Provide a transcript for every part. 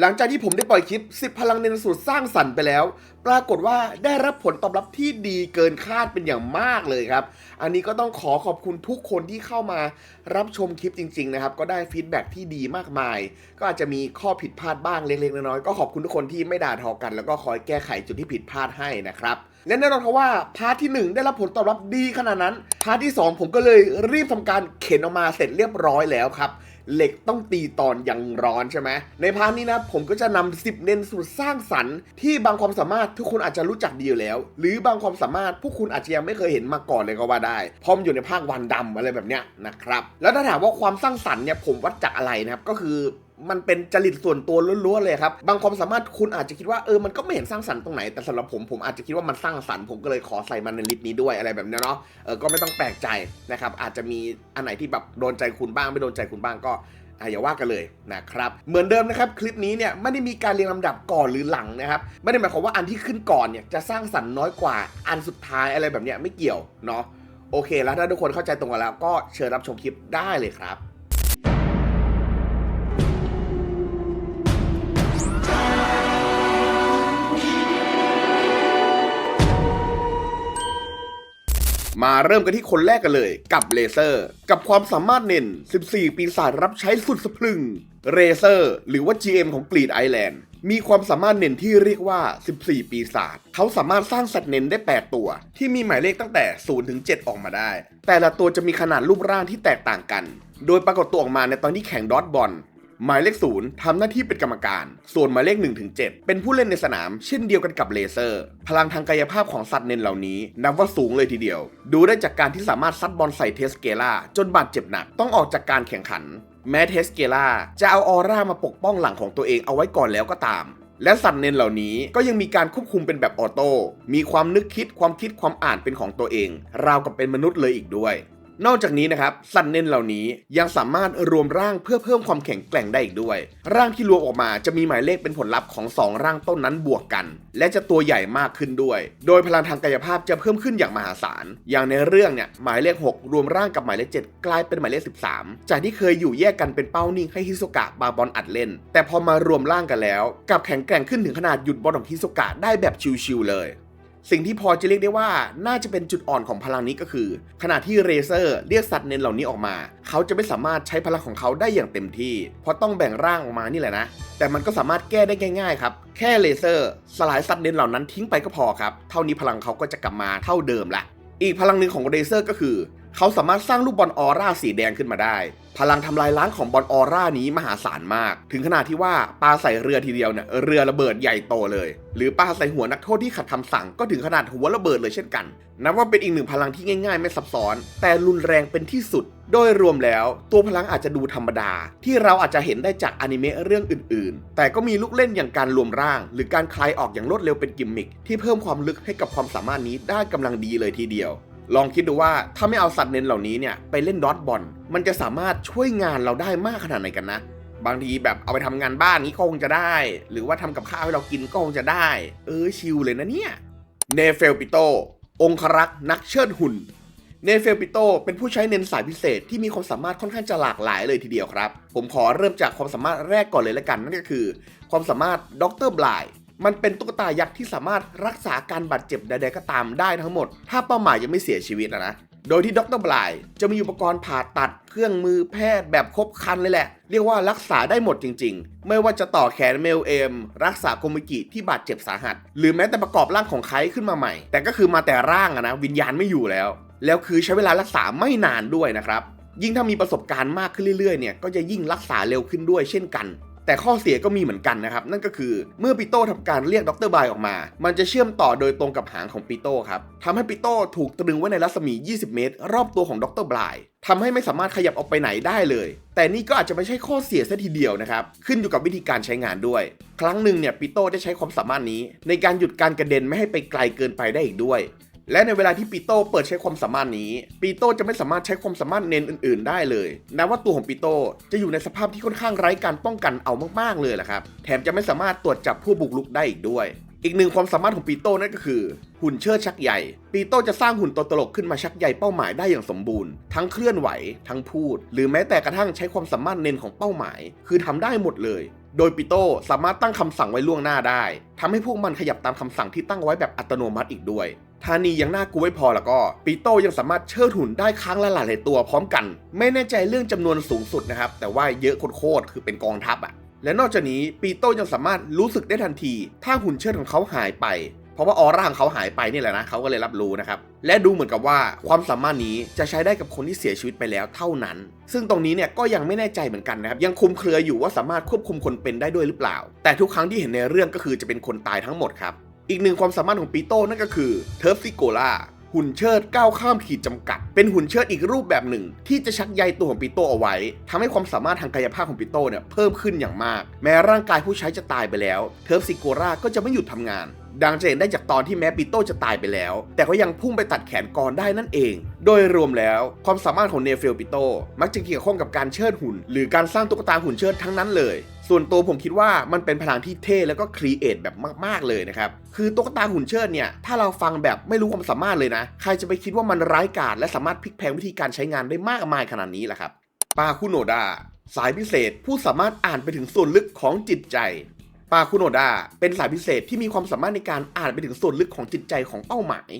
หลังจากที่ผมได้ปล่อยคลิป 10 พลังเนนสูตรสร้างสรรค์ไปแล้ว ปรากฏว่าได้รับผลตอบรับที่ดีเกินคาดเป็นอย่างมากเลยครับ อันนี้ก็ต้องขอขอบคุณทุกคนที่เข้ามารับชมคลิปจริง ๆ นะครับ ก็ได้ฟีดแบ็กที่ดีมากมาย ก็อาจจะมีข้อผิดพลาดบ้างเล็กๆน้อยๆก็ขอบคุณทุกคนที่ไม่ด่าทอกัน แล้วก็คอยแก้ไขจุดที่ผิดพลาดให้นะครับและแน่นอนครับว่าพาร์ทที่หนึ่งได้รับผลตอบรับดีขนาดนั้น พาร์ทที่สองผมก็เลยรีบทำการเข็นออกมาเสร็จเรียบร้อยแล้วครับ เหล็กต้องตีตอนยังร้อนใช่ไหมในพาร์ทนี้นะผมก็จะนำ10 เน้นสุดสร้างสรรค์ที่บางความสามารถทุกคนอาจจะรู้จักดีอยู่แล้ว หรือบางความสามารถพวกคุณอาจจะยังไม่เคยเห็นมาก่อนเลยก็ว่าได้พร้อมอยู่ในภาควันดำอะไรแบบเนี้ยนะครับแล้วถ้าถามว่าความสร้างสรรค์เนี่ยผมวัดจากอะไรนะครับก็คือ มันเป็นจริตส่วนตัวล้วนๆเลยครับ บางความสามารถคุณอาจจะคิดว่าเออมันก็ไม่เห็นสร้างสรรค์ตรงไหน แต่สำหรับผมผมอาจจะคิดว่ามันสร้างสรรค์ผมก็เลยขอใส่มันในลิสต์นี้ด้วยอะไรแบบเนี้เนาะเออก็ไม่ต้องแปลกใจนะครับอาจจะมีอันไหนที่แบบโดนใจคุณบ้างไม่โดนใจคุณบ้างก็ออย่าว่ากันเลยนะครับ เหมือนเดิมนะครับ คลิปนี้เนี่ยไม่ได้มีการเรียงลำดับก่อนหรือหลังนะครับ ไม่ได้หมายความว่าอันที่ขึ้นก่อนเนี่ยจะสร้างสรรค์น้อยกว่าอันสุดท้ายอะไรแบบเนี้ยไม่เกี่ยวเนาะโอเค แล้วถ้าทุกคนเข้าใจตรงกันแล้วก็เชิญรับชมคลิปได้เลยครับ มาเริ่มกันที่คนแรกกันเลย กับเลเซอร์ กับความสามารถเน้น 14 ปีศาจรับใช้สุดสะพรึงเรเซอร์ หรือว่า GM ของกรีดไอแลนด์มีความสามารถเน้นที่เรียกว่า 14 ปีศาจ เขาสามารถสร้างสัตว์เน้นได้ 8 ตัว ที่มีหมายเลขตั้งแต่ 0 ถึง 7 ออกมาได้ แต่ละตัวจะมีขนาดรูปร่างที่แตกต่างกัน โดยปรากฏตัวออกมาในตอนที่แข่งดอทบอล หมายเลขศูนย์ทำหน้าที่เป็นกรรมการ ส่วนหมายเลข1นถึงเเป็นผู้เล่นในสนาม เช่นเดียวกันกับเลเซอร์ พลังทางกายภาพของสัตว์เนนเหล่านี้ นับว่าสูงเลยทีเดียว ดูได้จากการที่สามารถซัดบอลใส่เทสเกล่าจนบาดเจ็บหนักต้องออกจากการแข่งขัน แม้เทสเกล่าจะเอาออร่ามาปกป้องหลังของตัวเองเอาไว้ก่อนแล้วก็ตามและสัตว์เนนเหล่านี้ก็ยังมีการควบคุมเป็นแบบออโต้ มีความนึกคิดความคิดความอ่านเป็นของตัวเอง ราวกับเป็นมนุษย์เลยอีกด้วย นอกจากนี้นะครับสัตว์เนนเหล่านี้ยังสามารถรวมร่างเพื่อเพิ่มความแข็งแกร่งได้อีกด้วย ร่างที่รวมออกมาจะมีหมายเลขเป็นผลลัพธ์ของ 2 ร่างต้นนั้นบวกกัน และจะตัวใหญ่มากขึ้นด้วย โดยพลังทางกายภาพจะเพิ่มขึ้นอย่างมหาศาล อย่างในเรื่องเนี่ยหมายเลข 6 รวมร่างกับหมายเลข 7 กลายเป็นหมายเลข 13 จากที่เคยอยู่แยกกันเป็นเป้านิ่งให้ฮิโซกะบาบอลอัดเล่น แต่พอมารวมร่างกันแล้วกับแข็งแกร่งขึ้นถึงขนาดหยุดบอลของฮิโซกะได้แบบชิวๆเลย สิ่งที่พอจะเรียกได้ว่าน่าจะเป็นจุดอ่อนของพลังนี้ก็คือ ขณะที่เรเซอร์เรียกสัตว์เนนเหล่านี้ออกมา เขาจะไม่สามารถใช้พลังของเขาได้อย่างเต็มที่ เพราะต้องแบ่งร่างออกมานี่แหละนะ แต่มันก็สามารถแก้ได้ง่ายๆครับแค่เลเซอร์ สลายสัตว์เนนเหล่านั้นทิ้งไปก็พอครับ เท่านี้พลังเขาก็จะกลับมาเท่าเดิมละอีกพลังหนึ่งของเรเซอร์ก็คือ เขาสามารถสร้างลูกบอลออร่าสีแดงขึ้นมาได้ พลังทำลายล้างของบอลออร่านี้มหาศาลมาก ถึงขนาดที่ว่าปลาใส่เรือทีเดียวเนี่ยเรือระเบิดใหญ่โตเลย หรือปลาใส่หัวนักโทษที่ขัดคำสั่งก็ถึงขนาดหัวระเบิดเลยเช่นกันนับว่าเป็นอีกหนึ่งพลังที่ง่ายๆ ไม่ซับซ้อน แต่รุนแรงเป็นที่สุด โดยรวมแล้วตัวพลังอาจจะดูธรรมดา ที่เราอาจจะเห็นได้จากอนิเมะเรื่องอื่นๆ แต่ก็มีลูกเล่นอย่างการรวมร่าง หรือการคลายออกอย่างรวดเร็วเป็นกิมมิคที่เพิ่มความลึกให้กับความสามารถนี้ได้กำลังดีเลยทีเดียว ลองคิดดูว่าถ้าไม่เอาสัตว์เน้นเหล่านี้เนี่ยไปเล่นดอทบอลมันจะสามารถช่วยงานเราได้มากขนาดไหนกันนะ บางทีแบบเอาไปทำงานบ้านนี้ก็คงจะได้ หรือว่าทำกับข้าวให้เรากินก็คงจะได้ เออชิลเลยนะเนี่ยเนเฟลปิโตองครักษ์นักเชิดหุ่นเนเฟลปิโตเป็นผู้ใช้เน้นสายพิเศษที่มีความสามารถค่อนข้างจะหลากหลายเลยทีเดียวครับ ผมขอเริ่มจากความสามารถแรกก่อนเลยละกันนั่นก็คือ ความสามารถด็อกเตอร์บลาย มันเป็นตุ๊กตายักษ์ที่สามารถรักษาการบาดเจ็บใดๆก็ตามได้ทั้งหมด ถ้าเป้าหมายยังไม่เสียชีวิตนะนะโดยที่ด็อกเตอร์บลายจะมีอุปกรณ์ผ่าตัดเครื่องมือแพทย์แบบครบครันเลยแหละ เรียกว่ารักษาได้หมดจริง ๆ ไม่ว่าจะต่อแขนเมลเอม รักษาโคมิกิที่บาดเจ็บสาหัส หรือแม้แต่ประกอบร่างของไคขึ้นมาใหม่ แต่ก็คือมาแต่ร่างอะนะวิญญาณไม่อยู่แล้ว แล้วคือใช้เวลารักษาไม่นานด้วยนะครับยิ่งถ้ามีประสบการณ์มากขึ้นเรื่อยๆเนี่ยก็จะยิ่งรักษาเร็วขึ้นด้วยเช่นกัน แต่ข้อเสียก็มีเหมือนกันนะครับ นั่นก็คือเมื่อปิโต้ทำการเรียกดรบายออกมา มันจะเชื่อมต่อโดยตรงกับหางของปิโต้ครับทำให้ปิโต้ถูกตรึงไว้ในรัศมี 20 เมตร รอบตัวของดรบายทำให้ไม่สามารถขยับออกไปไหนได้เลย แต่นี่ก็อาจจะไม่ใช่ข้อเสียซะทีเดียวนะครับ ขึ้นอยู่กับวิธีการใช้งานด้วย ครั้งหนึ่งเนี่ยปิโต้ได้ใช้ความสามารถนี้ ในการหยุดการกระเด็นไม่ให้ไปไกลเกินไปได้อีกด้วย และในเวลาที่ปีโต้เปิดใช้ความสามารถนี้ ปีโต้จะไม่สามารถใช้ความสามารถเน้นอื่น ๆ ได้เลยนับว่าตัวของปีโต้จะอยู่ในสภาพที่ค่อนข้างไร้การป้องกันเอามากๆเลยแหละครับ แถมจะไม่สามารถตรวจจับผู้บุกรุกได้อีกด้วย อีกหนึ่งความสามารถของปีโต้นั่นก็คือ หุ่นเชิดชักใหญ่ ปีโต้จะสร้างหุ่นตัวตลกขึ้นมาชักใหญ่เป้าหมายได้อย่างสมบูรณ์ ทั้งเคลื่อนไหว ทั้งพูด หรือแม้แต่กระทั่งใช้ความสามารถเน้นของเป้าหมาย คือทำได้หมดเลยโดยปิโต้สามารถตั้งคำสั่งไว้ล่วงหน้าได้ ทำให้พวกมันขยับตามคำสั่งที่ตั้งไว้แบบอัตโนมัติอีกด้วย ธานียังน่ากลัวไม่พอแล้วก็ปิโต้ยังสามารถเชิดหุ่นได้ครั้งละหลายตัวพร้อมกัน ไม่แน่ใจเรื่องจำนวนสูงสุดนะครับ แต่ว่าเยอะโคตรคือเป็นกองทัพอะและนอกจากนี้ปีโต้ยังสามารถรู้สึกได้ทันที ถ้าหุ่นเชิดของเขาหายไป เพราะว่าออร่าของเขาหายไปนี่แหละนะเขาก็เลยรับรู้นะครับ และดูเหมือนกับว่าความสามารถนี้จะใช้ได้กับคนที่เสียชีวิตไปแล้วเท่านั้น ซึ่งตรงนี้เนี่ยก็ยังไม่แน่ใจเหมือนกันนะครับ ยังคุมเครืออยู่ว่าสามารถควบคุมคนเป็นได้ด้วยหรือเปล่า แต่ทุกครั้งที่เห็นในเรื่องก็คือจะเป็นคนตายทั้งหมดครับ อีกหนึ่งความสามารถของปีโต้นั่นก็คือเทอร์ฟซิโกล่าหุ่นเชิดก้าวข้ามขีดจำกัด เป็นหุ่นเชิดอีกรูปแบบหนึ่ง ที่จะชักใยตัวของปีโต้เอาไว้ทำให้ความสามารถทางกายภาพของปีโต้เนี่ยเพิ่มขึ้นอย่างมาก แม้ร่างกายผู้ใช้จะตายไปแล้ว เทอร์ฟซิโกล่าก็จะไม่หยุดทำงาน ดังจะเห็นได้จากตอนที่แม้ปีโต้จะตายไปแล้ว แต่ก็ยังพุ่งไปตัดแขนกรได้นั่นเอง โดยรวมแล้วความสามารถของเนเฟลปิโต้มักจะเกี่ยวข้องกับการเชิดหุ่น หรือการสร้างตุ๊กตาหุ่นเชิดทั้งนั้นเลย ส่วนตัวผมคิดว่ามันเป็นพลังที่เท่แล้วก็ครีเอทแบบมากๆเลยนะครับ คือตุ๊กตาหุ่นเชิดเนี่ย ถ้าเราฟังแบบไม่รู้ความสามารถเลยนะ ใครจะไปคิดว่ามันร้ายกาจและสามารถพลิกแพลงวิธีการใช้งานได้มากมายขนาดนี้ล่ะครับปาคุโนดาสายพิเศษผู้สามารถอ่านไปถึงส่วนลึกของจิตใจปาคุโนดาเป็นสายพิเศษที่มีความสามารถในการอ่านไปถึงส่วนลึกของจิตใจของเป้าหมาย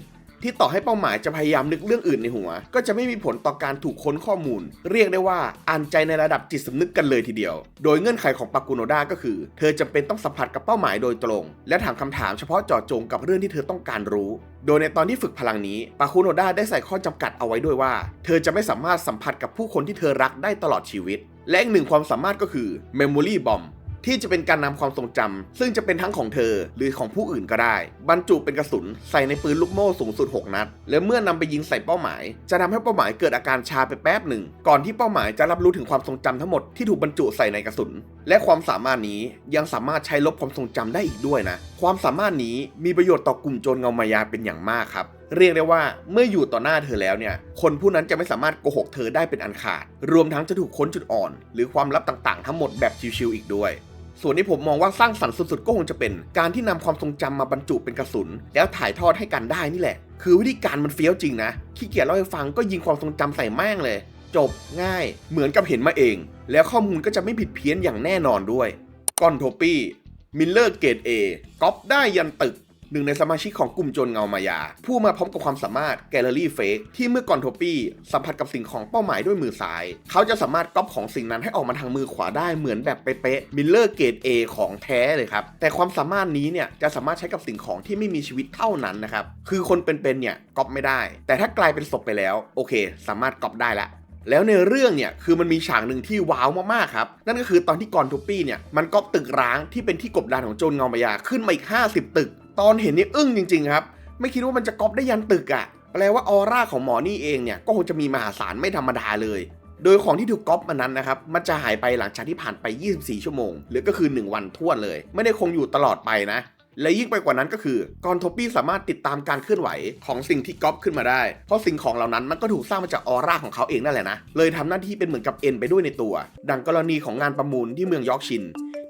ที่ต่อให้เป้าหมายจะพยายามนึกเรื่องอื่นในหัว ก็จะไม่มีผลต่อการถูกค้นข้อมูล เรียกได้ว่าอ่านใจในระดับจิตสำนึกกันเลยทีเดียว โดยเงื่อนไขของปากุโนดาก็คือ เธอจำเป็นต้องสัมผัสกับเป้าหมายโดยตรง และถามคำถามเฉพาะเจาะจงกับเรื่องที่เธอต้องการรู้ โดยในตอนที่ฝึกพลังนี้ปาคุโนดาได้ใส่ข้อจำกัดเอาไว้ด้วยว่า เธอจะไม่สามารถสัมผัสกับผู้คนที่เธอรักได้ตลอดชีวิต และอีกหนึ่งความสามารถก็คือ Memory Bomb ที่จะเป็นการนำความทรงจำซึ่งจะเป็นทั้งของเธอหรือของผู้อื่นก็ได้ บรรจุเป็นกระสุนใส่ในปืนลูกโม่สูงสุด 6 นัด และเมื่อนำไปยิงใส่เป้าหมาย จะทำให้เป้าหมายเกิดอาการชาไปแป๊บหนึ่ง ก่อนที่เป้าหมายจะรับรู้ถึงความทรงจำทั้งหมดที่ถูกบรรจุใส่ในกระสุน และความสามารถนี้ยังสามารถใช้ลบความทรงจำได้อีกด้วยนะ ความสามารถนี้มีประโยชน์ต่อกลุ่มโจรเงามายาเป็นอย่างมากครับเรียกได้ว่าเมื่ออยู่ต่อหน้าเธอแล้วเนี่ย คนผู้นั้นจะไม่สามารถโกหกเธอได้เป็นอันขาด รวมทั้งจะถูกค้นจุดอ่อน หรือความลับต่างๆ ทั้งหมดแบบชิวๆอีกด้วย ส่วนที่ผมมองว่าสร้างสรรค์สุดๆ ก็คงจะเป็นการที่นำความทรงจำมาบรรจุเป็นกระสุน แล้วถ่ายทอดให้กันได้นี่แหละ คือวิธีการมันเฟี้ยวจริงนะ ขี้เกียจเล่าให้ฟังก็ยิงความทรงจำใส่แม่งเลย จบง่าย เหมือนกับเห็นมาเอง แล้วข้อมูลก็จะไม่ผิดเพี้ยนอย่างแน่นอนด้วย กอนโทปี้มิลเลอร์เกตเอก๊อปได้ยันตึก หนึ่งในสมาชิกของกลุ่มโจรเงามายา ผู้มาพร้อมกับความสามารถแกลเลอรี่เฟกที่เมื่อก่อนโทปี้สัมผัสกับสิ่งของเป้าหมายด้วยมือซ้าย เขาจะสามารถก๊อปของสิ่งนั้นให้ออกมาทางมือขวาได้เหมือนแบบเป๊ะๆมิลเลอร์เกตเอของแท้เลยครับ แต่ความสามารถนี้เนี่ยจะสามารถใช้กับสิ่งของที่ไม่มีชีวิตเท่านั้นนะครับ คือคนเป็นๆเนี่ยก๊อปไม่ได้ แต่ถ้ากลายเป็นศพไปแล้วโอเค สามารถก๊อปได้ละแล้วในเรื่องเนี่ยคือมันมีฉากหนึ่งที่ว้าวมากๆครับ นั่นก็คือตอนที่กอนทูปี้เนี่ยมันก๊อปตึกร้างที่เป็นที่กบดานของโจรเงามายาขึ้นมาอีก 50 ตึก ตอนเห็นนี่อึ้งจริง ๆ ครับ ไม่คิดว่ามันจะก๊อปได้ยันตึกอะ่ะแปลว่าออร่าของหมอนี่เองเนี่ยก็คงจะมีมหาศาลไม่ธรรมดาเลย โดยของที่ถูกก๊อปมานั้นนะครับมันจะหายไปหลังจากที่ผ่านไป 24 ชั่วโมง หรือก็คือ 1 วันทั่วเลย ไม่ได้คงอยู่ตลอดไปนะ และยิ่งไปกว่านั้นก็คือกอนโทปี้สามารถติดตามการเคลื่อนไหวของสิ่งที่ก๊อปขึ้นมาได้ เพราะสิ่งของเหล่านั้นมันก็ถูกสร้างมาจากออร่าของเขาเองนั่นแหละนะเลยทำหน้าที่เป็นเหมือนกับเอ็นไปด้วยในตัว ดังกรณีของงานประมูลที่เมืองยอร์กชิน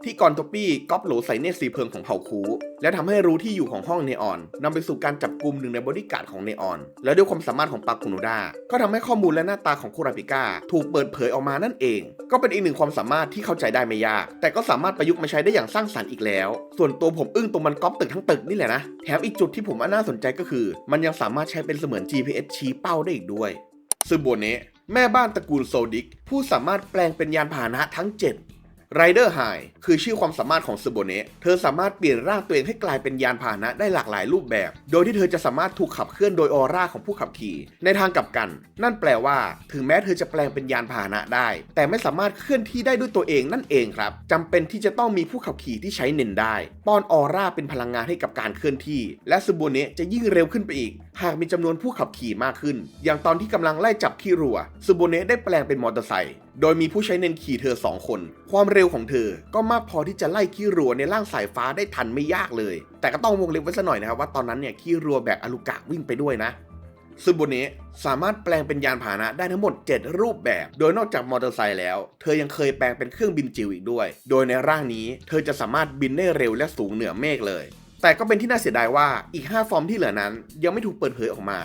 ที่กอนโทปี้ก๊อปโหลใส่เนตสีเพลิงของเผ่าคู และทำให้รู้ที่อยู่ของห้องเนออนนำไปสู่การจับกลุ่มหนึ่งในบริการของเนออน และด้วยความสามารถของปาคุโนดา ก็ทำให้ข้อมูลและหน้าตาของคุราปิก้าถูกเปิดเผยออกมานั่นเอง ก็เป็นอีกหนึ่งความสามารถที่เข้าใจได้ไม่ยาก แต่ก็สามารถประยุกต์มาใช้ได้อย่างสร้างสรรค์อีกแล้ว ส่วนตัวผมอึ้งตรงมันก๊อปตึกทั้งตึกนี่แหละนะ แถมอีกจุดที่ผมว่าน่าสนใจก็คือ มันยังสามารถใช้เป็นเสมือน GPS ชี้เป้าได้อีกด้วยซึโบเนะแม่บ้านตระกูลโซดิก ผู้สามารถแปลงเป็นยานพาหนะทั้ง 7 ไรเดอร์ไฮคือชื่อความสามารถของซูโบเนะเธอสามารถเปลี่ยนร่างตัวเองให้กลายเป็นยานพาหนะได้หลากหลายรูปแบบ โดยที่เธอจะสามารถถูกขับเคลื่อนโดยออร่าของผู้ขับขี่ ในทางกลับกัน นั่นแปลว่า ถึงแม้เธอจะแปลงเป็นยานพาหนะได้ แต่ไม่สามารถเคลื่อนที่ได้ด้วยตัวเองนั่นเองครับจำเป็นที่จะต้องมีผู้ขับขี่ที่ใช้เน้นได้ ป้อนออร่าเป็นพลังงานให้กับการเคลื่อนที่ และซูโบเนะจะยิ่งเร็วขึ้นไปอีก หากมีจำนวนผู้ขับขี่มากขึ้น อย่างตอนที่กำลังไล่จับขี้รัวซูโบเนะได้แปลงเป็นมอเตอร์ไซค์ โดยมีผู้ใช้เน้นขี่เธอ 2 คน ความเร็วของเธอ ก็มากพอที่จะไล่ขี้รัวในร่างสายฟ้าได้ทันไม่ยากเลย แต่ก็ต้องวงเล็บไว้ซะหน่อยนะครับว่าตอนนั้นเนี่ยขี้รัวแบกอลูกะวิ่งไปด้วยนะซึโบเนะสามารถแปลงเป็นยานพาหนะได้ทั้งหมด 7 รูปแบบ โดยนอกจากมอเตอร์ไซค์แล้ว เธอยังเคยแปลงเป็นเครื่องบินจิ๋วอีกด้วย โดยในร่างนี้เธอจะสามารถบินได้เร็วและสูงเหนือเมฆเลย แต่ก็เป็นที่น่าเสียดายว่าอีก 5 ฟอร์มที่เหลือนั้น ยังไม่ถูกเปิดเผยออกมา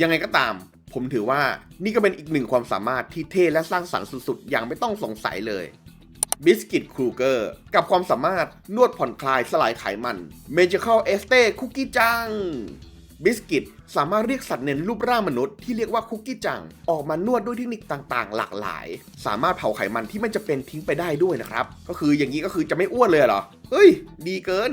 ยังไงก็ตาม ผมถือว่านี่ก็เป็นอีกหนึ่งความสามารถที่เท่และสร้างสรรค์สุดๆ อย่างไม่ต้องสงสัยเลย บิสกิตครูเกอร์กับความสามารถนวดผ่อนคลายสลายไขมันเมจิเค้าเอสเต้คุกกี้จังบิสกิตสามารถเรียกสัตว์เน้นรูปร่างมนุษย์ที่เรียกว่าคุกกี้จัง ออกมานวดด้วยเทคนิคต่างๆ หลากหลาย สามารถเผาไขมันที่ไม่จะเป็นทิ้งไปได้ด้วยนะครับ ก็คืออย่างนี้ก็คือจะไม่อ้วนเลยเหรอ เฮ้ย ดีเกิน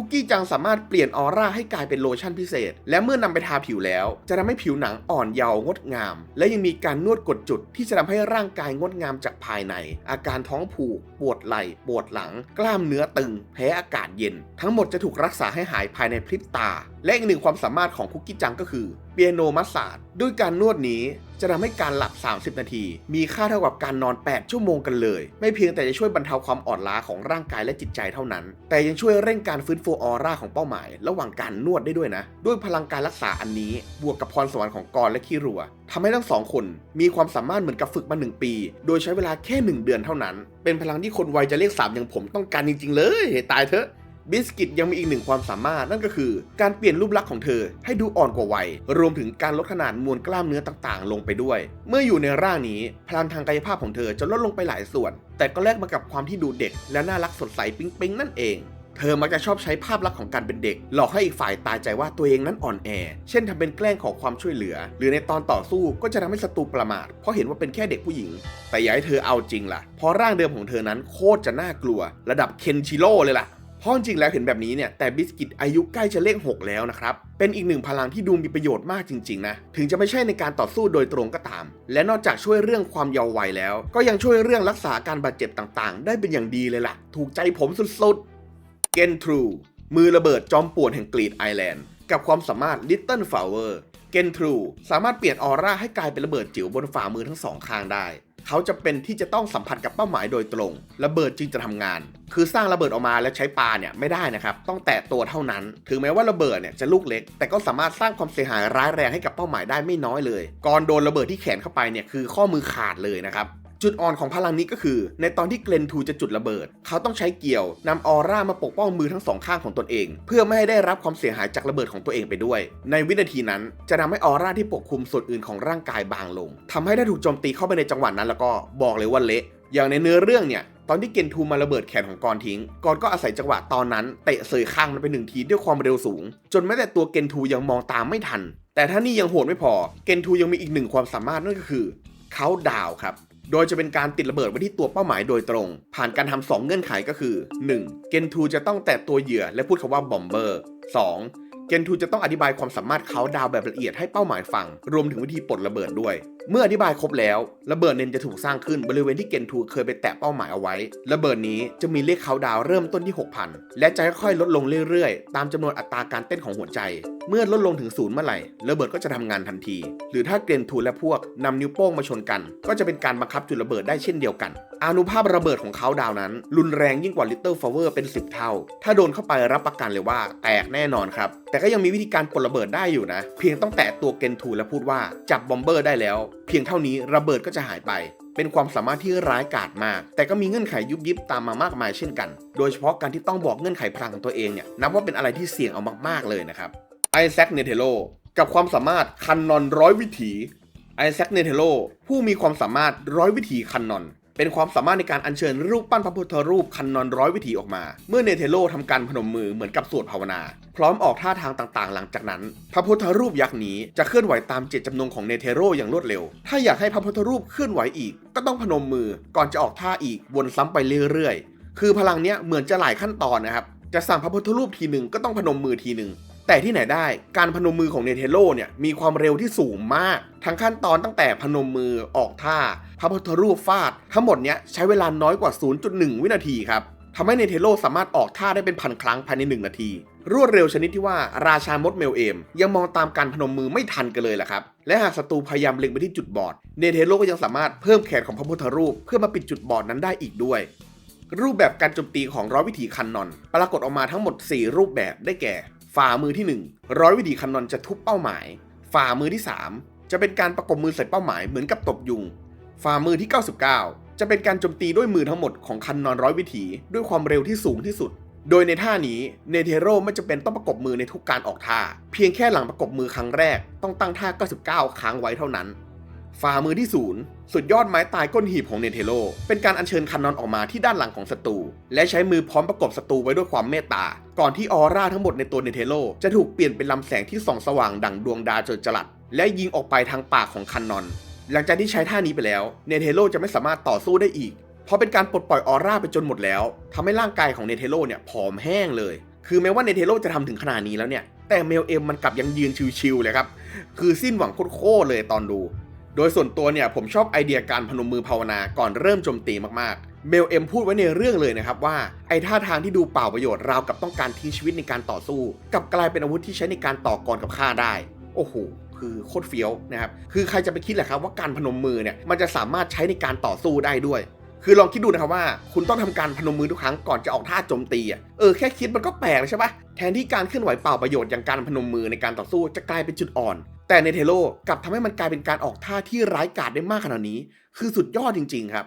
คุกกี้จังสามารถเปลี่ยนออร่าให้กลายเป็นโลชั่นพิเศษ และเมื่อนำไปทาผิวแล้ว จะทำให้ผิวหนังอ่อนเยาว์งดงาม และยังมีการนวดกดจุดที่จะทำให้ร่างกายงดงามจากภายใน อาการท้องผูก ปวดไหล่ ปวดหลัง กล้ามเนื้อตึง แพ้อากาศเย็น ทั้งหมดจะถูกรักษาให้หายภายในพริบตาและอีกหนึ่งความสามารถของคุกกี้จังก็คือเปียโนมัสซาดด้วยการนวดนี้จะทำให้การหลับ 30 นาที มีค่าเท่ากับการนอน 8 ชั่วโมงกันเลย ไม่เพียงแต่จะช่วยบรรเทาความอ่อนล้าของร่างกายและจิตใจเท่านั้น แต่ยังช่วยเร่งการฟื้นฟูออร่าของเป้าหมาย ระหว่างการนวดได้ด้วยนะ ด้วยพลังการรักษาอันนี้ บวกกับพรสวรรค์ของกรและคีรัวทำให้ทั้งสองคน มีความสามารถเหมือนกับฝึกมา 1 ปี โดยใช้เวลาแค่ 1 เดือนเท่านั้น เป็นพลังที่คนวัยจะเลขสามอย่างผมต้องการจริง ๆ เลยตายเถอะ บิสกิตยังมีอีกหนึ่งความสามารถนั่นก็คือ การเปลี่ยนรูปลักษณ์ของเธอให้ดูอ่อนกว่าวัย รวมถึงการลดขนาดมวลกล้ามเนื้อต่างๆ ลงไปด้วย เมื่ออยู่ในร่างนี้พลังทางกายภาพของเธอจะลดลงไปหลายส่วน แต่ก็แลกมากับความที่ดูเด็ก และน่ารักสดใสปิ๊งๆนั่นเองเธอมักจะชอบใช้ภาพลักษณ์ของการเป็นเด็ก หลอกให้อีกฝ่ายตายใจว่าตัวเองนั้นอ่อนแอ เช่นทำเป็นแกล้งขอความช่วยเหลือ หรือในตอนต่อสู้ก็จะทำให้ศัตรูประมาท เพราะเห็นว่าเป็นแค่เด็กผู้หญิง แต่อย่าให้เธอเอาจริงล่ะ เพราะร่างเดิมของเธอนั้นโคตรจะน่ากลัว ระดับเคนชิโร่เลยล่ะ เพราะจริงแล้วเห็นแบบนี้เนี่ยแต่บิสกิตอายุใกล้จะเลข 6 แล้วนะครับ เป็นอีกหนึ่งพลังที่ดูมีประโยชน์มากจริงๆนะ ถึงจะไม่ใช่ในการต่อสู้โดยตรงก็ตาม และนอกจากช่วยเรื่องความเยาว์วัยแล้ว ก็ยังช่วยเรื่องรักษาการบาดเจ็บต่างๆ ได้เป็นอย่างดีเลยล่ะ ถูกใจผมสุดๆ เกนทรูมือระเบิดจอมป่วนแห่งกรีดไอแลนด์กับความสามารถ Little Flower เกนทรูสามารถเปลี่ยนออร่าให้กลายเป็นระเบิดจิ๋วบนฝ่ามือทั้งสองข้างได้ เขาจะเป็นที่จะต้องสัมผัสกับเป้าหมายโดยตรงระเบิดจึงจะทำงาน คือสร้างระเบิดออกมาแล้วใช้ปาเนี่ยไม่ได้นะครับ ต้องแตะตัวเท่านั้น ถึงแม้ว่าระเบิดเนี่ยจะลูกเล็ก แต่ก็สามารถสร้างความเสียหายร้ายแรงให้กับเป้าหมายได้ไม่น้อยเลย ก่อนโดนระเบิดที่แขนเข้าไปเนี่ยคือข้อมือขาดเลยนะครับ จุดอ่อนของพลังนี้ก็คือ ในตอนที่เกลนทูจะจุดระเบิด เขาต้องใช้เกี่ยวนำออร่ามาปกป้องมือทั้งสองข้างของตนเอง เพื่อไม่ให้ได้รับความเสียหายจากระเบิดของตัวเองไปด้วย ในวินาทีนั้นจะทำให้ออร่าที่ปกคลุมส่วนอื่นของร่างกายบางลงทำให้ถ้าถูกโจมตีเข้าไปในจังหวะนั้นแล้วก็บอกเลยว่าเละอย่างในเนื้อเรื่องเนี่ยตอนที่เกนทูมาระเบิดแขนของกอรทิ้ง กอรก็อาศัยจังหวะตอนนั้นเตะเสยข้างมันไปหนึ่งทีด้วยความเร็วสูง จนแม้แต่ตัวเกนทูยังมองตามไม่ทัน แต่ถ้านี่ยังโหดไม่พอ เกนทูยังมีอีกหนึ่งความสามารถนั่นก็คือเขาดาวครับ โดยจะเป็นการติดระเบิดไว้ที่ตัวเป้าหมายโดยตรง ผ่านการทำสองเงื่อนไขก็คือ 1. เกนทูจะต้องแตะตัวเหยื่อและพูดคำว่าบอมเบอร์ 2. เกนทูจะต้องอธิบายความสามารถเขาดาวแบบละเอียดให้เป้าหมายฟัง รวมถึงวิธีปลดระเบิดด้วย เมื่ออธิบายครบแล้วระเบิดเนนจะถูกสร้างขึ้นบริเวณที่เกนทูเคยไปแตะเป้าหมายเอาไว้ระเบิดนี้จะมีเลขเขาดาวเริ่มต้นที่ 6,000 และจะค่อยๆลดลงเรื่อยๆ ตามจำนวนอัตราการเต้นของหัวใจ เมื่อลดลงถึงศูนย์เมื่อไหร่ระเบิดก็จะทำงานทันที หรือถ้าเกนทูและพวกนำนิ้วโป้งมาชนกัน ก็จะเป็นการบังคับจุดระเบิดได้เช่นเดียวกันอานุภาพระเบิดของเขาดาวนั้น รุนแรงยิ่งกว่า Little Flower เป็น 10 เท่า ถ้าโดนเข้าไปรับประกันเลยว่า แตกแน่นอนครับ แต่ก็ยังมีวิธีการปลดระเบิดได้อยู่นะ เพียงต้องแตะตัวเกนทูและพูดว่าจับบอมเบอร์ได้แล้ว เพียงเท่านี้ระเบิดก็จะหายไป เป็นความสามารถที่ร้ายกาจมาก แต่ก็มีเงื่อนไขยุบยิบตามมามากมายเช่นกัน โดยเฉพาะการที่ต้องบอกเงื่อนไขพลังของตัวเองเนี่ยนับว่าเป็นอะไรที่เสี่ยงเอามากๆเลยนะครับไอแซคเนเทโลกับความสามารถคันนอนร้อยวิถีไอแซคเนเทโลผู้มีความสามารถร้อยวิถีคันนอน เป็นความสามารถในการอัญเชิญรูปปั้นพระพุทธรูปคันนอนร้อยวิถีออกมา เมื่อเนเทโลทำการพนมมือเหมือนกับสวดภาวนา พร้อมออกท่าทางต่างๆ หลังจากนั้น พระพุทธรูปยักษ์นี้จะเคลื่อนไหวตามเจตจำนงของเนเทโลอย่างรวดเร็ว ถ้าอยากให้พระพุทธรูปเคลื่อนไหวอีก ก็ต้องพนมมือก่อนจะออกท่าอีกวนซ้ำไปเรื่อยๆ คือพลังเนี้ยเหมือนจะหลายขั้นตอนนะครับจะสั่งพระพุทธรูปทีหนึ่งก็ต้องพนมมือทีหนึ่ง แต่ที่ไหนได้การพนมมือของเนเทโลเนี่ยมีความเร็วที่สูงมาก ทั้งขั้นตอนตั้งแต่พนมมือออกท่า พระพุทธรูปฟาด ทั้งหมดเนี้ยใช้เวลาน้อยกว่า 0.1 วินาทีครับทำให้เนเทโลสามารถออกท่าได้เป็นพันครั้งภายใน 1 นาที รวดเร็วชนิดที่ว่าราชามดเมลเอม ยังมองตามการพนมมือไม่ทันกันเลยแหละครับ และหากศัตรูพยายามเล็งไปที่จุดบอด เนเทโลก็ยังสามารถเพิ่มแขนของพระพุทธรูป เพื่อมาปิดจุดบอดนั้นได้อีกด้วย รูปแบบการโจมตีของร้อยวิถีคันนอน ปรากฏออกมาทั้งหมด 4 รูปแบบได้แก่ ฝ่ามือที่ 1 ร้อยวิถีคันนอนจะทุบเป้าหมาย ฝ่ามือที่ 3 จะเป็นการประกบมือใส่เป้าหมายเหมือนกับตบยุง ฝ่ามือที่ 99 จะเป็นการโจมตีด้วยมือทั้งหมดของคันนอนร้อยวิถีด้วยความเร็วที่สูงที่สุด โดยในท่านี้เนเทโรไม่จำเป็นต้องประกบมือในทุกการออกท่า เพียงแค่หลังประกบมือครั้งแรกต้องตั้งท่า 99 ค้างไว้เท่านั้น ฝ่ามือที่ศูนย์สุดยอดไม้ตายก้นหีบของเนเทโล เป็นการอัญเชิญคันนอนออกมาที่ด้านหลังของศัตรู และใช้มือพร้อมประกบศัตรูไว้ด้วยความเมตตา ก่อนที่ออร่าทั้งหมดในตัวเนเทโล จะถูกเปลี่ยนเป็นลำแสงที่ส่องสว่างดั่งดวงดาวจนจรัสและยิงออกไปทางปากของคันนอน หลังจากที่ใช้ท่านี้ไปแล้ว เนเทโลจะไม่สามารถต่อสู้ได้อีก เพราะเป็นการปลดปล่อยออร่าไปจนหมดแล้วทำให้ร่างกายของเนเทโลเนี่ยผอมแห้งเลย คือแม้ว่าเนเทโลจะทำถึงขนาดนี้แล้วเนี่ย แต่เมลเอ็มมันกลับยังยืนชิวๆเลยครับ คือสิ้นหวังโคตรๆเลยตอนดู โดยส่วนตัวเนี่ยผมชอบไอเดียการพนมมือภาวนาก่อนเริ่มโจมตีมากๆเมลเอ็มพูดไว้ในเรื่องเลยนะครับว่า ไอท่าทางที่ดูเปล่าประโยชน์ราวกับต้องการทิ้งชีวิตในการต่อสู้กับกลายเป็นอาวุธที่ใช้ในการต่อกรกับข้าได้ โอ้โหคือโคตรเฟี้ยวนะครับ คือใครจะไปคิดแหละครับว่าการพนมมือเนี่ยมันจะสามารถใช้ในการต่อสู้ได้ด้วย คือลองคิดดูนะครับว่า คุณต้องทำการพนมมือทุกครั้งก่อนจะออกท่าโจมตีอะ เออแค่คิดมันก็แปลกเลยใช่ปะแทนที่การเคลื่อนไหวเปล่าประโยชน์อย่างการพนมมือในการต่อสู้จะกลายเป็นจุดอ่อน แต่ในเทโลกลับทำให้มันกลายเป็นการออกท่าที่ร้ายกาจได้มากขนาดนี้ คือสุดยอดจริง ๆ ครับ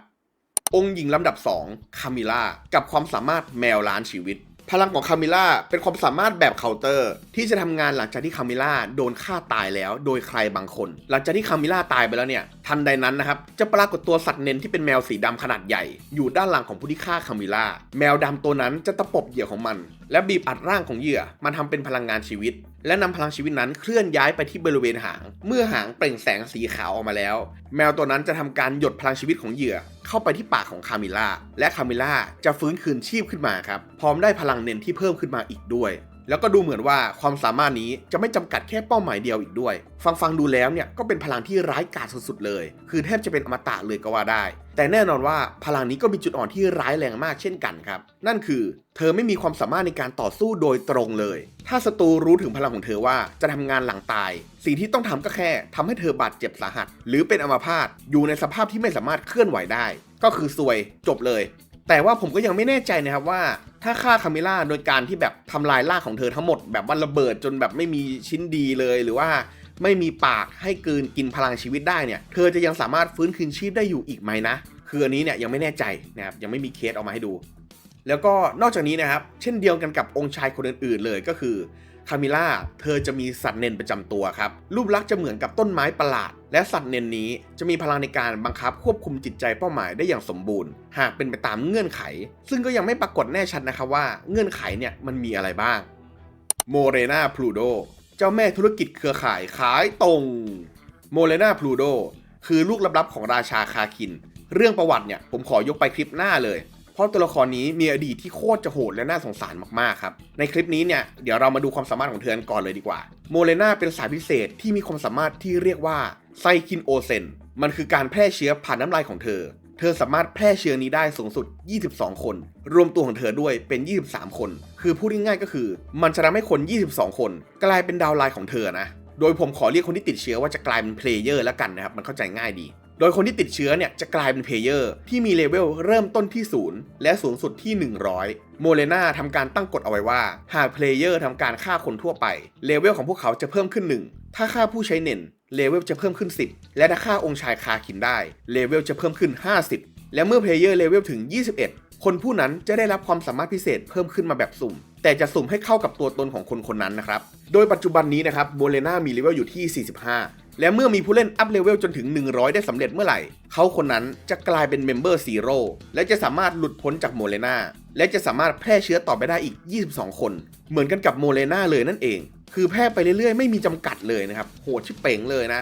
องค์หญิงลำดับ 2 คามิล่า กับความสามารถแมวล้านชีวิต พลังของคามิล่าเป็นความสามารถแบบเคาน์เตอร์ ที่จะทำงานหลังจากที่คามิล่าโดนฆ่าตายแล้ว โดยใครบางคน หลังจากที่คามิล่าตายไปแล้วเนี่ยทันใดนั้นนะครับ จะปรากฏตัวสัตว์เนนที่เป็นแมวสีดำขนาดใหญ่ อยู่ด้านหลังของผู้ที่ฆ่าคามิล่า แมวดำตัวนั้นจะตะปบเหยื่อของมัน และบีบอัดร่างของเหยื่อ มันทำเป็นพลังงานชีวิต และนำพลังชีวิตนั้นเคลื่อนย้ายไปที่บริเวณหาง เมื่อหางเปล่งแสงสีขาวออกมาแล้ว แมวตัวนั้นจะทำการหยดพลังชีวิตของเหยื่อ เข้าไปที่ปากของคามิล่าและคามิล่าจะฟื้นคืนชีพขึ้นมาครับพร้อมได้พลังเนนที่เพิ่มขึ้นมาอีกด้วย แล้วก็ดูเหมือนว่าความสามารถนี้จะไม่จำกัดแค่เป้าหมายเดียวอีกด้วย ฟังฟังดูแล้วเนี่ยก็เป็นพลังที่ร้ายกาจสุดๆเลย คือแทบจะเป็นอมตะเลยก็ว่าได้ แต่แน่นอนว่าพลังนี้ก็มีจุดอ่อนที่ร้ายแรงมากเช่นกันครับ นั่นคือ เธอไม่มีความสามารถในการต่อสู้โดยตรงเลย ถ้าศัตรูรู้ถึงพลังของเธอว่าจะทำงานหลังตาย สิ่งที่ต้องทำก็แค่ทำให้เธอบาดเจ็บสาหัส หรือเป็นอัมพาตอยู่ในสภาพที่ไม่สามารถเคลื่อนไหวได้ ก็คือซวยจบเลย แต่ว่าผมก็ยังไม่แน่ใจนะครับว่าถ้าฆ่าคามิล่าโดยการที่แบบทำลายร่างของเธอทั้งหมดแบบว่าระเบิดจนแบบไม่มีชิ้นดีเลยหรือว่าไม่มีปากให้กืนกินพลังชีวิตได้เนี่ย เธอจะยังสามารถฟื้นคืนชีพได้อยู่อีกไหมนะ คืออันนี้เนี่ยยังไม่แน่ใจนะครับยังไม่มีเคสออกมาให้ดู แล้วก็นอกจากนี้นะครับ เช่นเดียวกันกับองค์ชายคนอื่นๆเลยก็คือคามิล่าเธอจะมีสัตว์เนนประจำตัวครับ รูปลักษณ์จะเหมือนกับต้นไม้ประหลาด และสัตว์เนนนี้จะมีพลังในการบังคับควบคุมจิตใจเป้าหมายได้อย่างสมบูรณ์ หากเป็นไปตามเงื่อนไข ซึ่งก็ยังไม่ปรากฏแน่ชัดนะครับว่าเงื่อนไขเนี่ยมันมีอะไรบ้างโมเรนาพลูโดเจ้าแม่ธุรกิจเครือข่ายขายตรงโมเรนาพลูโดคือลูกลับๆของราชาคาคิน เรื่องประวัติเนี่ยผมขอยกไปคลิปหน้าเลย เพราะตัวละครนี้มีอดีตที่โคตรจะโหดและน่าสงสารมากๆครับ ในคลิปนี้เนี่ยเดี๋ยวเรามาดูความสามารถของเธอกันก่อนเลยดีกว่า โมเลนาเป็นสายพิเศษที่มีความสามารถที่เรียกว่าไซคินโอเซน มันคือการแพร่เชื้อผ่านน้ำลายของเธอ เธอสามารถแพร่เชื้อนี้ได้สูงสุด 22 คน รวมตัวของเธอด้วยเป็น 23 คน คือพูดง่ายๆก็คือ มันจะทำให้คน 22 คน กลายเป็นดาวไลน์ของเธอนะ โดยผมขอเรียกคนที่ติดเชื้อว่าจะกลายเป็นเพลเยอร์แล้วกันนะครับ มันเข้าใจง่ายดี โดยคนที่ติดเชื้อเนี่ยจะกลายเป็นเพลเยอร์ที่มีเลเวลเริ่มต้นที่ 0 และสูงสุดที่ 100 โมเลนาทำการตั้งกฎเอาไว้ว่า หากเพลเยอร์ทำการฆ่าคนทั่วไป เลเวลของพวกเขาจะเพิ่มขึ้น 1 ถ้าฆ่าผู้ใช้เน็นเลเวลจะเพิ่มขึ้น 10 และถ้าฆ่าองค์ชายคาคินได้ เลเวลจะเพิ่มขึ้น 50 และเมื่อเพลเยอร์เลเวลถึง 21 คนผู้นั้นจะได้รับความสามารถพิเศษเพิ่มขึ้นมาแบบสุ่ม แต่จะสุ่มให้เข้ากับตัวตนของคนคนนั้นนะครับ โดยปัจจุบันนี้นะครับ โมเลนามีเลเวลอยู่ที่ 45 และเมื่อมีผู้เล่นอัพเลเวลจนถึง 100 ได้สำเร็จเมื่อไหร่ เขาคนนั้นจะกลายเป็นเมมเบอร์ซีโร่และจะสามารถหลุดพ้นจากโมเลนาและจะสามารถแพร่เชื้อต่อไปได้อีก 22 คน เหมือนกันกับโมเลนาเลยนั่นเอง คือแพร่ไปเรื่อยๆ ไม่มีจำกัดเลยนะครับ โหดชิบเป่งเลยนะ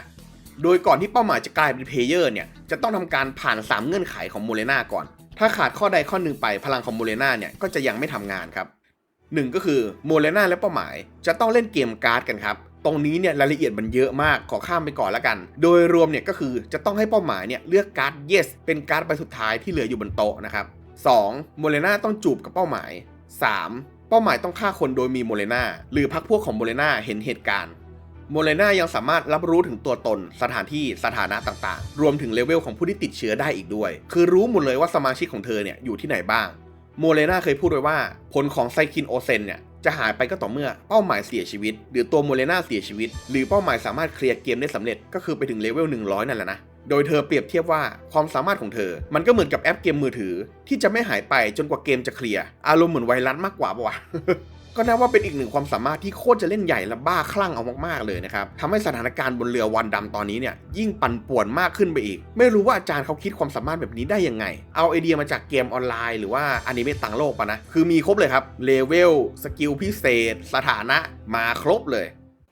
โดยก่อนที่เป้าหมายจะกลายเป็นเพลเยอร์เนี่ย จะต้องทำการผ่าน 3 เงื่อนไขของโมเลนาก่อน ถ้าขาดข้อใดข้อหนึ่งไปพลังของโมเลนาเนี่ยก็จะยังไม่ทำงานครับหนึ่งก็คือโมเลนาและเป้าหมายจะต้องเล่นเกมการ์ดกันครับ ตรงนี้เนี่ยรายละเอียดมันเยอะมากขอข้ามไปก่อนแล้วกัน โดยรวมเนี่ยก็คือจะต้องให้เป้าหมายเนี่ยเลือกการ์ด yes เป็นการ์ดใบสุดท้ายที่เหลืออยู่บนโต๊ะนะครับ 2. โมเลนาต้องจูบกับเป้าหมาย 3. เป้าหมายต้องฆ่าคนโดยมีโมเลนาหรือพักพวกของโมเลนาเห็นเหตุการณ์โมเลนายังสามารถรับรู้ถึงตัวตน สถานที่สถานะต่างๆ รวมถึงเลเวลของผู้ที่ติดเชื้อได้อีกด้วย คือรู้หมดเลยว่าสมาชิกของเธอเนี่ยอยู่ที่ไหนบ้าง โมเลนาเคยพูดไว้ว่า ผลของไซคินโอเซนเนี่ย จะหายไปก็ต่อเมื่อเป้าหมายเสียชีวิต หรือตัวโมเลนาเสียชีวิต หรือเป้าหมายสามารถเคลียร์เกมได้สำเร็จก็คือไปถึงเลเวล100 นั่นแหละนะโดยเธอเปรียบเทียบว่าความสามารถของเธอ มันก็เหมือนกับแอปเกมมือถือ ที่จะไม่หายไปจนกว่าเกมจะเคลียร์อารมณ์เหมือนไวรัสมากกว่าปะวะ ก็นับว่าเป็นอีกหนึ่งความสามารถที่โคตรจะเล่นใหญ่และบ้าคลั่งเอามากๆเลยนะครับทำให้สถานการณ์บนเรือวันดำตอนนี้เนี่ยยิ่งปั่นป่วนมากขึ้นไปอีก ไม่รู้ว่าอาจารย์เขาคิดความสามารถแบบนี้ได้ยังไง เอาไอเดียมาจากเกมออนไลน์หรือว่าอนิเมะต่างโลกปะนะ คือมีครบเลยครับ เลเวล สกิลพิเศษ สถานะ มาครบเลย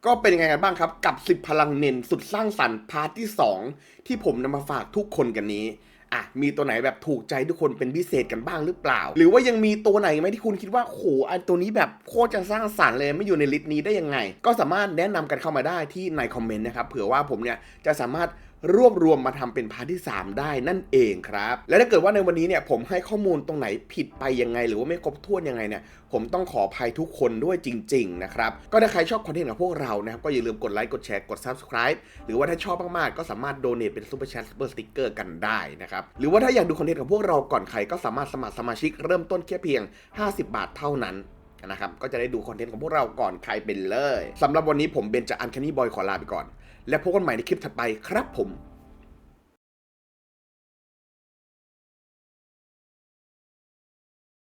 ก็เป็นยังไงกันบ้างครับ กับ 10 พลังเน้นสุดสร้างสรรค์พาร์ทที่ 2 ที่ผมนำมาฝากทุกคนกันนี้ อะมีตัวไหนแบบถูกใจทุกคนเป็นพิเศษกันบ้างหรือเปล่า หรือว่ายังมีตัวไหนไหมที่คุณคิดว่าโหอันตัวนี้แบบโคตรจะสร้างสรรค์เลยไม่อยู่ในลิสต์นี้ได้ยังไง ก็สามารถแนะนำกันเข้ามาได้ที่ในคอมเมนต์นะครับเผื่อว่าผมเนี่ยจะสามารถรวบรวมมาทำเป็นพาร์ทที่ 3 ได้นั่นเองครับ และถ้าเกิดว่าในวันนี้เนี่ยผมให้ข้อมูลตรงไหนผิดไปยังไง หรือว่าไม่ครบถ้วนยังไงเนี่ยผมต้องขออภัยทุกคนด้วยจริง ๆ นะครับ ก็ถ้าใครชอบคอนเทนต์ของพวกเรานะครับ ก็อย่าลืมกดไลค์กดแชร์กด subscribe หรือว่าถ้าชอบมากๆ ก็สามารถโดเน a t เป็น super chat super sticker กันได้นะครับ หรือว่าถ้าอยากดูคอนเทนต์ของพวกเราก่อนใครก็สามารถสมัครสมาชิกเริ่มต้นแค่เพียง 50 บาทเท่านั้นนะครับก็จะได้ดูคอนเทนต์ของพวกเราก่อนใครเป็นเลยสำหรับวันนี้ผมเบนจากอันคนนี่บอยขอลาไปก่อน และพบกันใหม่ในคลิปถัดไปครับผม